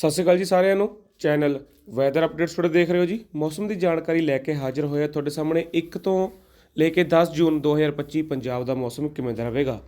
ਸਤਿ ਸ਼੍ਰੀ ਅਕਾਲ ਜੀ ਸਾਰਿਆਂ ਨੂੰ। ਚੈਨਲ ਵੈਦਰ ਅਪਡੇਟਸ ਤੁਹਾਡੇ ਦੇਖ ਰਹੇ ਹੋ ਜੀ। ਮੌਸਮ ਦੀ ਜਾਣਕਾਰੀ ਲੈ ਕੇ ਹਾਜ਼ਰ ਹੋਇਆ ਤੁਹਾਡੇ ਸਾਹਮਣੇ 1 ਤੋਂ ਲੈ ਕੇ 10 ਜੂਨ 2025 ਪੰਜਾਬ ਦਾ ਮੌਸਮ ਕਿਵੇਂ ਦਾ ਰਹੇਗਾ।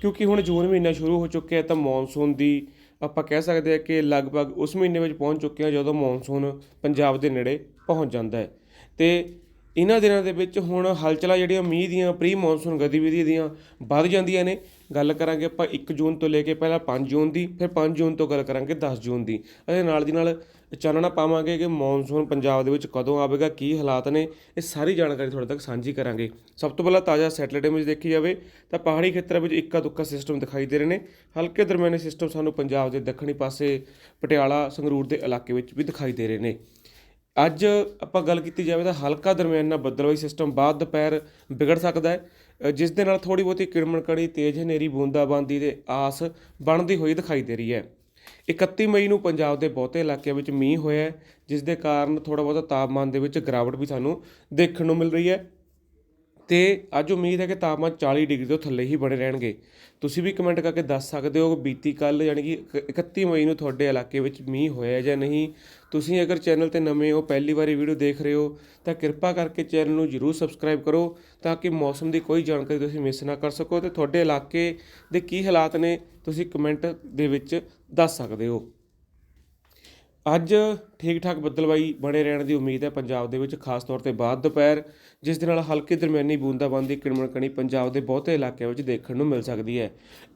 ਕਿਉਂਕਿ ਹੁਣ ਜੂਨ ਮਹੀਨਾ ਸ਼ੁਰੂ ਹੋ ਚੁੱਕਿਆ ਹੈ ਤਾਂ ਮੌਨਸੂਨ ਦੀ ਆਪਾਂ ਕਹਿ ਸਕਦੇ ਹਾਂ ਕਿ ਲਗਭਗ ਉਸ ਮਹੀਨੇ ਵਿੱਚ ਪਹੁੰਚ ਚੁੱਕੇ ਹਾਂ ਜਦੋਂ ਮੌਨਸੂਨ ਪੰਜਾਬ ਦੇ ਨੇੜੇ ਪਹੁੰਚ ਜਾਂਦਾ ਹੈ। ਤੇ ਇਹਨਾਂ ਦਿਨਾਂ ਦੇ ਵਿੱਚ ਹੁਣ ਹਲਚਲਾਂ ਜਿਹੜੀਆਂ ਮੀਂਹ ਦੀਆਂ ਪ੍ਰੀ ਮੌਨਸੂਨ ਗਤੀਵਿਧੀ ਦੀਆਂ ਵੱਧ ਜਾਂਦੀਆਂ ਨੇ। ਗੱਲ ਕਰਾਂਗੇ ਆਪਾਂ 1 ਜੂਨ ਤੋਂ ਲੈ ਕੇ ਪਹਿਲਾਂ 5 ਜੂਨ ਦੀ, ਫਿਰ 5 ਜੂਨ ਤੋਂ ਗੱਲ ਕਰਾਂਗੇ 10 ਜੂਨ ਦੀ। ਅਤੇ ਨਾਲ ਦੀ ਨਾਲ ਚਾਨਣਾ ਪਾਵਾਂਗੇ ਕਿ ਮੌਨਸੂਨ ਪੰਜਾਬ ਦੇ ਵਿੱਚ ਕਦੋਂ ਆਵੇਗਾ, ਕੀ ਹਾਲਾਤ ਨੇ, ਇਹ ਸਾਰੀ ਜਾਣਕਾਰੀ ਤੁਹਾਡੇ ਤੱਕ ਸਾਂਝੀ ਕਰਾਂਗੇ। ਸਭ ਤੋਂ ਪਹਿਲਾਂ ਤਾਜ਼ਾ ਸੈਟਲਾਈਟ ਇਮੇਜ ਦੇਖੀ ਜਾਵੇ ਤਾਂ ਪਹਾੜੀ ਖੇਤਰਾਂ ਵਿੱਚ ਇੱਕਾ ਦੁੱਕਾ ਸਿਸਟਮ ਦਿਖਾਈ ਦੇ ਰਹੇ ਨੇ। ਹਲਕੇ ਦਰਮਿਆਨੇ ਸਿਸਟਮ ਸਾਨੂੰ ਪੰਜਾਬ ਦੇ ਦੱਖਣੀ ਪਾਸੇ, ਪਟਿਆਲਾ, ਸੰਗਰੂਰ ਦੇ ਇਲਾਕੇ ਵਿੱਚ ਵੀ ਦਿਖਾਈ ਦੇ ਰਹੇ ਨੇ। ਅੱਜ ਆਪਾਂ ਗੱਲ ਕੀਤੀ ਜਾਵੇ ਤਾਂ ਹਲਕਾ ਦਰਮਿਆਨਾ ਬੱਦਲਵਾਈ ਸਿਸਟਮ ਬਾਅਦ ਦੁਪਹਿਰ ਵਿਗੜ ਸਕਦਾ ਹੈ। ਜਿਸ ਦੇ ਨਾਲ ਥੋੜੀ ਬਹੁਤੀ ਕਿੜਮਣਕੜੀ, ਤੇਜ਼ ਹਨੇਰੀ, ਬੂੰਦਾਬਾਂਦੀ ਦੇ ਆਸ ਬਣਦੀ ਹੋਈ ਦਿਖਾਈ ਦੇ ਰਹੀ ਹੈ। 31 ਮਈ ਨੂੰ ਪੰਜਾਬ ਦੇ ਬਹੁਤੇ ਇਲਾਕਿਆਂ ਵਿੱਚ ਮੀਂਹ ਹੋਇਆ ਜਿਸ ਦੇ ਕਾਰਨ ਥੋੜਾ ਬਹੁਤਾ ਤਾਪਮਾਨ ਦੇ ਵਿੱਚ ਗਿਰਾਵਟ ਵੀ ਸਾਨੂੰ ਦੇਖਣ ਨੂੰ ਮਿਲ ਰਹੀ ਹੈ। ਅਤੇ ਅੱਜ ਉਮੀਦ ਹੈ ਕਿ ਤਾਪਮਾਨ 40 ਡਿਗਰੀ ਤੋਂ ਥੱਲੇ ਹੀ ਬਣੇ ਰਹਿਣਗੇ। ਤੁਸੀਂ ਵੀ ਕਮੈਂਟ ਕਰਕੇ ਦੱਸ ਸਕਦੇ ਹੋ ਕਿ ਬੀਤੀ ਕੱਲ ਯਾਨੀ ਕਿ ਇਕੱਤੀ ਮਈ ਨੂੰ ਤੁਹਾਡੇ ਇਲਾਕੇ ਵਿੱਚ ਮੀਂਹ ਹੋਇਆ ਜਾਂ ਨਹੀਂ। ਤੁਸੀਂ ਅਗਰ ਚੈਨਲ ਤੇ ਨਵੇਂ ਹੋ, ਪਹਿਲੀ ਵਾਰੀ ਵੀਡੀਓ ਦੇਖ ਰਹੇ ਹੋ, ਤਾਂ ਕਿਰਪਾ ਕਰਕੇ ਚੈਨਲ ਨੂੰ ਜਰੂਰ ਸਬਸਕ੍ਰਾਈਬ ਕਰੋ ਤਾਂ ਕਿ ਮੌਸਮ ਦੀ ਕੋਈ ਜਾਣਕਾਰੀ ਤੁਸੀਂ ਮਿਸ ਨਾ ਕਰ ਸਕੋ ਤੇ ਤੁਹਾਡੇ ਇਲਾਕੇ ਦੇ ਕੀ ਹਾਲਾਤ ਨੇ, ਤੁਸੀਂ ਕਮੈਂਟ ਦੇ ਵਿੱਚ ਦੱਸ ਸਕਦੇ ਹੋ। ਅੱਜ ਠੀਕ ਠਾਕ ਬੱਦਲਬਾਈ ਬਣੇ ਰਹਿਣ ਦੀ ਉਮੀਦ ਹੈ ਪੰਜਾਬ ਦੇ ਵਿੱਚ, ਖਾਸ ਤੌਰ ਤੇ ਬਾਅਦ ਦੁਪਹਿਰ, ਜਿਸ ਦੇ ਨਾਲ ਹਲਕੀ ਦਰਮਿਆਨੀ ਬੂੰਦਾਬਾਂਦੀ ਕਿਣਮਣ ਕਣੀ ਪੰਜਾਬ ਦੇ ਬਹੁਤੇ ਇਲਾਕਿਆਂ ਵਿੱਚ ਦੇਖਣ ਨੂੰ ਮਿਲ ਸਕਦੀ ਹੈ।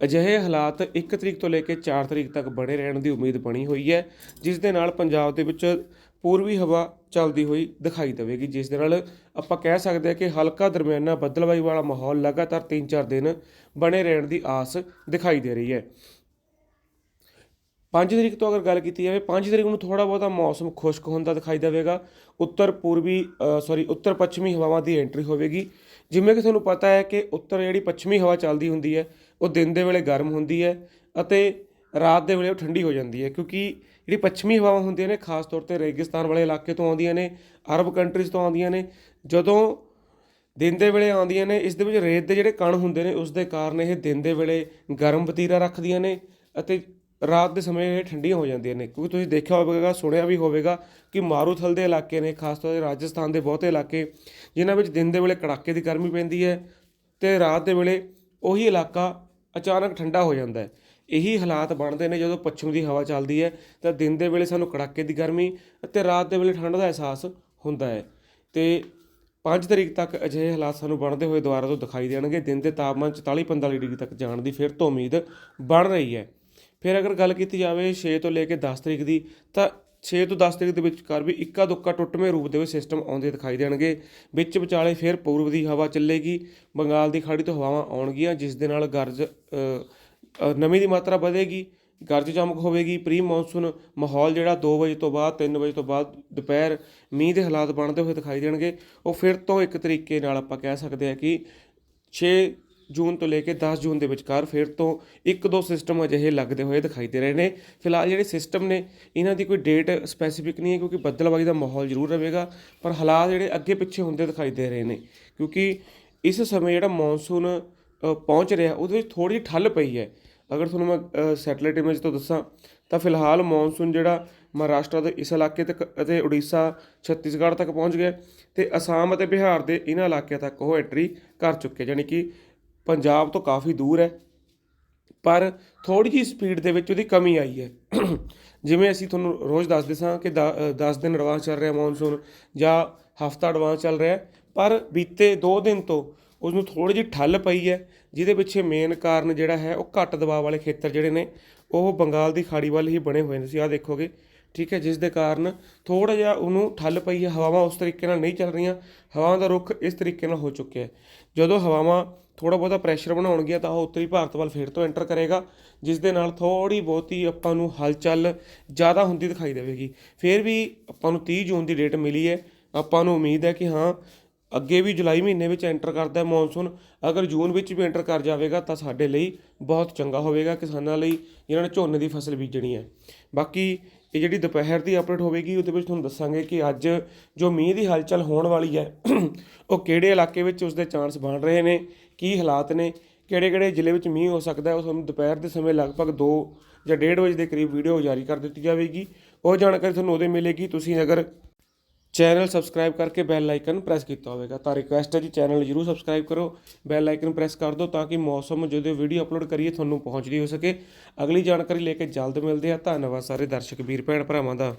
ਅਜਿਹੇ ਹਾਲਾਤ 1 ਤਰੀਕ ਤੋਂ ਲੈ ਕੇ 4 ਤਰੀਕ ਤੱਕ ਬਣੇ ਰਹਿਣ ਦੀ ਉਮੀਦ ਬਣੀ ਹੋਈ ਹੈ, ਜਿਸ ਦੇ ਨਾਲ ਪੰਜਾਬ ਦੇ ਵਿੱਚ ਪੂਰਬੀ ਹਵਾ ਚੱਲਦੀ ਹੋਈ ਦਿਖਾਈ ਦੇਵੇਗੀ, ਜਿਸ ਦੇ ਨਾਲ ਆਪਾਂ ਕਹਿ ਸਕਦੇ ਹਾਂ ਕਿ ਹਲਕਾ ਦਰਮਿਆਨਾ ਬੱਦਲਬਾਈ ਵਾਲਾ ਮਾਹੌਲ ਲਗਾਤਾਰ 3-4 ਦਿਨ ਬਣੇ ਰਹਿਣ ਦੀ ਆਸ ਦਿਖਾਈ ਦੇ ਰਹੀ ਹੈ। 5 ਤਰੀਕ ਤੋਂ ਅਗਰ ਗੱਲ ਕੀਤੀ ਜਾਵੇ 5 ਤਰੀਕ ਨੂੰ ਥੋੜਾ ਬਹੁਤਾ ਮੌਸਮ ਖੁਸ਼ਕ ਹੁੰਦਾ ਦਿਖਾਈ ਦੇਵੇਗਾ। ਉੱਤਰ ਪੂਰਬੀ ਸੌਰੀ ਉੱਤਰ ਪੱਛਮੀ ਹਵਾਵਾਂ ਦੀ ਐਂਟਰੀ ਹੋਵੇਗੀ। ਜਿਵੇਂ ਕਿ ਤੁਹਾਨੂੰ ਪਤਾ ਹੈ ਕਿ ਉੱਤਰ ਜਿਹੜੀ ਪੱਛਮੀ ਹਵਾ ਚੱਲਦੀ ਹੁੰਦੀ ਹੈ, ਉਹ ਦਿਨ ਦੇ ਵੇਲੇ ਗਰਮ ਹੁੰਦੀ ਹੈ ਅਤੇ ਰਾਤ ਦੇ ਵੇਲੇ ਉਹ ਠੰਡੀ ਹੋ ਜਾਂਦੀ ਹੈ, ਕਿਉਂਕਿ ਜਿਹੜੀ ਪੱਛਮੀ ਹਵਾਵਾਂ ਹੁੰਦੀਆਂ ਨੇ, ਖਾਸ ਤੌਰ ਤੇ ਰੇਗਿਸਤਾਨ ਵਾਲੇ ਇਲਾਕੇ ਤੋਂ ਆਉਂਦੀਆਂ ਨੇ, ਅਰਬ ਕੰਟਰੀਜ਼ ਤੋਂ ਆਉਂਦੀਆਂ ਨੇ, ਜਦੋਂ ਦਿਨ ਦੇ ਵੇਲੇ ਆਉਂਦੀਆਂ ਨੇ, ਇਸ ਦੇ ਵਿੱਚ ਰੇਤ ਦੇ ਜਿਹੜੇ ਕਣ ਹੁੰਦੇ ਨੇ, ਉਸ ਦੇ ਕਾਰਨ ਇਹ ਦਿਨ ਦੇ ਵੇਲੇ ਗਰਮ ਵਤੀਰਾ ਰੱਖਦੀਆਂ ਨੇ ਅਤੇ ਰਾਤ ਦੇ ਸਮੇਂ ਇਹ ਠੰਡੀਆਂ ਹੋ ਜਾਂਦੀਆਂ ਨੇ, ਕਿਉਂਕਿ ਤੁਸੀਂ ਦੇਖਿਆ ਹੋਵੇਗਾ, ਸੁਣਿਆ ਵੀ ਹੋਵੇਗਾ ਕਿ ਮਾਰੂਥਲ ਦੇ ਇਲਾਕੇ ਨੇ, ਖਾਸ ਤੌਰ ਤੇ ਰਾਜਸਥਾਨ ਦੇ ਬਹੁਤੇ ਇਲਾਕੇ, ਜਿਨ੍ਹਾਂ ਵਿੱਚ ਦਿਨ ਦੇ ਵੇਲੇ ਕੜਾਕੇ ਦੀ ਗਰਮੀ ਪੈਂਦੀ ਹੈ ਤੇ ਰਾਤ ਦੇ ਵੇਲੇ ਉਹੀ ਇਲਾਕਾ ਅਚਾਨਕ ਠੰਡਾ ਹੋ ਜਾਂਦਾ ਹੈ। ਇਹੀ ਹਾਲਾਤ ਬਣਦੇ ਨੇ ਜਦੋਂ ਪੱਛਮ ਦੀ ਹਵਾ ਚੱਲਦੀ ਹੈ, ਤਾਂ ਦਿਨ ਦੇ ਵੇਲੇ ਸਾਨੂੰ ਕੜਾਕੇ ਦੀ ਗਰਮੀ ਅਤੇ ਰਾਤ ਦੇ ਵੇਲੇ ਠੰਡ ਦਾ ਅਹਿਸਾਸ ਹੁੰਦਾ ਹੈ। ਤੇ 5 ਤਰੀਕ ਤੱਕ ਅਜਿਹੇ ਹਾਲਾਤ ਸਾਨੂੰ ਬਣਦੇ ਹੋਏ ਦੁਬਾਰਾ ਤੋਂ ਦਿਖਾਈ ਦੇਣਗੇ। ਦਿਨ ਦੇ ਤਾਪਮਾਨ 44 45 ਡਿਗਰੀ ਤੱਕ ਜਾਣ ਦੀ ਫਿਰ ਤੋਂ ਉਮੀਦ ਬਣ ਰਹੀ ਹੈ। ਫਿਰ ਅਗਰ ਗੱਲ ਕੀਤੀ ਜਾਵੇ 6 ਤੋਂ ਲੈ ਕੇ 10 ਤਰੀਕ ਦੀ, ਤਾਂ 6 ਤੋਂ 10 ਤਰੀਕ ਦੇ ਵਿਚਕਾਰ ਵੀ ਇੱਕਾ ਦੁੱਕਾ ਟੁੱਟਵੇਂ ਰੂਪ ਦੇ ਵਿੱਚ ਸਿਸਟਮ ਆਉਂਦੇ ਦਿਖਾਈ ਦੇਣਗੇ। ਵਿੱਚ ਵਿਚਾਲੇ ਫਿਰ ਪੂਰਬ ਦੀ ਹਵਾ ਚੱਲੇਗੀ, ਬੰਗਾਲ ਦੀ ਖਾੜੀ ਤੋਂ ਹਵਾਵਾਂ ਆਉਣਗੀਆਂ, ਜਿਸ ਦੇ ਨਾਲ ਗਰਜ ਨਮੀ ਦੀ ਮਾਤਰਾ ਵਧੇਗੀ, ਗਰਜ ਚਮਕ ਹੋਵੇਗੀ, ਪ੍ਰੀ ਮੌਨਸੂਨ ਮਾਹੌਲ ਜਿਹੜਾ 2 ਵਜੇ ਤੋਂ ਬਾਅਦ 3 ਵਜੇ ਤੋਂ ਬਾਅਦ ਦੁਪਹਿਰ ਮੀਂਹ ਦੇ ਹਾਲਾਤ ਬਣਦੇ ਹੋਏ ਦਿਖਾਈ ਦੇਣਗੇ। ਉਹ ਫਿਰ ਤੋਂ ਇੱਕ ਤਰੀਕੇ ਨਾਲ ਆਪਾਂ ਕਹਿ ਸਕਦੇ ਹਾਂ ਕਿ 6 ਜੂਨ ਤੋਂ ਲੈ ਕੇ 10 ਜੂਨ ਦੇ ਵਿਚਕਾਰ ਫਿਰ ਤੋਂ ਇੱਕ ਦੋ ਸਿਸਟਮ ਅਜਿਹੇ ਲੱਗਦੇ ਹੋਏ ਦਿਖਾਈ ਦੇ ਰਹੇ ਨੇ। ਫਿਲਹਾਲ ਜਿਹੜੇ ਸਿਸਟਮ ਨੇ, ਇਹਨਾਂ ਦੀ ਕੋਈ ਡੇਟ ਸਪੈਸੀਫਿਕ ਨਹੀਂ ਹੈ ਕਿਉਂਕਿ ਬੱਦਲਬਾਈ ਦਾ ਮਾਹੌਲ ਜ਼ਰੂਰ ਰਹੇਗਾ, ਪਰ ਹਾਲਾਤ ਜਿਹੜੇ ਅੱਗੇ ਪਿੱਛੇ ਹੁੰਦੇ ਦਿਖਾਈ ਦੇ ਰਹੇ ਨੇ। ਕਿਉਂਕਿ ਇਸ ਸਮੇਂ ਜਿਹੜਾ ਮੌਨਸੂਨ ਪਹੁੰਚ ਰਿਹਾ, ਉਹਦੇ ਵਿੱਚ ਥੋੜੀ ਜਿਹੀ ਠੱਲ ਪਈ ਹੈ। ਅਗਰ ਤੁਹਾਨੂੰ ਮੈਂ ਸੈਟੇਲਾਈਟ ਇਮੇਜ ਤੋਂ ਦੱਸਾਂ, ਤਾਂ ਫਿਲਹਾਲ ਮੌਨਸੂਨ ਜਿਹੜਾ ਮਹਾਰਾਸ਼ਟਰ ਦੇ ਇਸ ਇਲਾਕੇ ਤੱਕ ਅਤੇ ਉੜੀਸਾ, ਛੱਤੀਸਗੜ੍ਹ ਤੱਕ ਪਹੁੰਚ ਗਿਆ ਤੇ ਅਸਾਮ ਅਤੇ ਬਿਹਾਰ ਦੇ ਇਹਨਾਂ ਇਲਾਕਿਆਂ ਤੱਕ ਉਹ ਐਂਟਰੀ ਕਰ ਚੁੱਕੇ ਯਾਨੀ ਕਿ ਪੰਜਾਬ ਤੋਂ ਕਾਫੀ ਦੂਰ ਹੈ, ਪਰ ਥੋੜੀ ਜਿਹੀ ਸਪੀਡ ਦੇ ਵਿੱਚ ਉਹਦੀ ਕਮੀ ਆਈ ਹੈ। ਜਿਵੇਂ ਅਸੀਂ ਤੁਹਾਨੂੰ ਰੋਜ਼ ਦੱਸਦੇ ਸਾਂ ਕਿ 10 ਦਿਨ ਐਡਵਾਂਸ ਚੱਲ ਰਿਹਾ ਮੌਨਸੂਨ ਜਾਂ ਹਫਤਾ ਐਡਵਾਂਸ ਚੱਲ ਰਿਹਾ, ਪਰ ਬੀਤੇ 2 ਦਿਨ ਤੋਂ ਉਸ ਨੂੰ ਥੋੜੀ ਜਿਹੀ ਠੱਲ ਪਈ ਹੈ, ਜਿਹਦੇ ਪਿੱਛੇ ਮੇਨ ਕਾਰਨ ਜਿਹੜਾ ਹੈ ਉਹ ਘੱਟ ਦਬਾਅ ਵਾਲੇ ਖੇਤਰ ਜਿਹੜੇ ਨੇ, ਉਹ ਬੰਗਾਲ ਦੀ ਖਾੜੀ ਵੱਲ ਹੀ ਬਣੇ ਹੋਏ ਨੇ। ਤੁਸੀਂ ਆਹ ਦੇਖੋਗੇ ਠੀਕ ਹੈ, ਜਿਸ ਦੇ ਕਾਰਨ ਥੋੜਾ ਜਿਹਾ ਉਹਨੂੰ ਠੱਲ ਪਈ ਹੈ, ਹਵਾਵਾਂ ਉਸ ਤਰੀਕੇ ਨਾਲ ਨਹੀਂ ਚੱਲ ਰਹੀਆਂ, ਹਵਾਵਾਂ ਦਾ ਰੁਖ ਇਸ ਤਰੀਕੇ ਨਾਲ ਹੋ ਚੁੱਕਿਆ ਹੈ। ਜਦੋਂ ਹਵਾਵਾਂ ਥੋੜਾ ਬਹੁਤਾ ਪ੍ਰੈਸ਼ਰ ਬਣਾਉਣਗੀਆਂ ਤਾਂ ਉਹ ਉੱਤਰੀ ਭਾਰਤ ਵੱਲ ਫੇਰ ਤੋਂ ਐਂਟਰ ਕਰੇਗਾ, ਜਿਸ ਦੇ ਨਾਲ ਥੋੜੀ ਬਹੁਤੀ ਆਪਾਂ ਨੂੰ ਹਲਚਲ ਜ਼ਿਆਦਾ ਹੁੰਦੀ ਦਿਖਾਈ ਦੇਵੇਗੀ। ਫਿਰ ਵੀ ਆਪਾਂ ਨੂੰ 30 ਜੂਨ ਦੀ ਡੇਟ ਮਿਲੀ ਹੈ। ਆਪਾਂ ਨੂੰ ਉਮੀਦ ਹੈ ਕਿ ਹਾਂ, ਅੱਗੇ ਵੀ ਜੁਲਾਈ ਮਹੀਨੇ ਵਿੱਚ ਐਂਟਰ ਕਰਦਾ ਮੌਨਸੂਨ ਅਗਰ ਜੂਨ ਵਿੱਚ ਵੀ ਐਂਟਰ ਕਰ ਜਾਵੇਗਾ ਤਾਂ ਸਾਡੇ ਲਈ ਬਹੁਤ ਚੰਗਾ ਹੋਵੇਗਾ ਕਿਸਾਨਾਂ ਲਈ, ਜਿਨ੍ਹਾਂ ਨੇ ਝੋਨੇ ਦੀ ਫਸਲ ਬੀਜਣੀ ਹੈ। ਬਾਕੀ ਇਹ ਜਿਹੜੀ ਦੁਪਹਿਰ ਦੀ ਅਪਡੇਟ ਹੋਵੇਗੀ, ਉਹਦੇ ਵਿੱਚ ਤੁਹਾਨੂੰ ਦੱਸਾਂਗੇ ਕਿ ਅੱਜ ਜੋ ਮੀਂਹ ਦੀ ਹਲਚਲ ਹੋਣ ਵਾਲੀ ਹੈ, ਉਹ ਕਿਹੜੇ ਇਲਾਕੇ ਵਿੱਚ ਉਸ ਦੇ ਚਾਂਸ ਬਣ ਰਹੇ ਨੇ, ਕੀ ਹਾਲਾਤ ਨੇ ਕਿਹੜੇ ਕਿਹੜੇ ਜ਼ਿਲ੍ਹੇ ਵਿੱਚ ਮੀਂਹ ਹੋ ਸਕਦਾ ਹੈ, ਉਹ ਤੁਹਾਨੂੰ ਦੁਪਹਿਰ ਦੇ ਸਮੇਂ ਲਗਭਗ 2 ਜਾਂ 1:30 ਵਜੇ ਦੇ ਕਰੀਬ ਵੀਡੀਓ ਜਾਰੀ ਕਰ ਦਿੱਤੀ ਜਾਵੇਗੀ। ਉਹ ਜਾਣਕਾਰੀ ਤੁਹਾਨੂੰ ਉਹਦੇ ਮਿਲੇਗੀ। ਤੁਸੀਂ ਅਗਰ ਚੈਨਲ ਸਬਸਕ੍ਰਾਈਬ ਕਰਕੇ ਬੈਲ ਆਈਕਨ ਪ੍ਰੈਸ ਕੀਤਾ ਹੋਵੇਗਾ। ਤਾਂ ਰਿਕੁਐਸਟ ਹੈ ਜੀ, ਚੈਨਲ ਜਰੂਰ ਸਬਸਕ੍ਰਾਈਬ ਕਰੋ। ਬੈਲ ਆਈਕਨ ਪ੍ਰੈਸ ਕਰ ਦਿਓ ਤਾਂ ਕਿ ਮੌਸਮ ਜਦੋਂ ਵੀਡੀਓ ਅਪਲੋਡ ਕਰੀਏ, ਤੁਹਾਨੂੰ ਪਹੁੰਚਦੀ ਹੋ ਸਕੇ। ਅਗਲੀ ਜਾਣਕਾਰੀ ਲੈ ਕੇ ਜਲਦ ਮਿਲਦੇ ਆ ਧੰਨਵਾਦ ਸਾਰੇ ਦਰਸ਼ਕ, ਵੀਰ, ਭੈਣ, ਭਰਾਵਾਂ ਦਾ।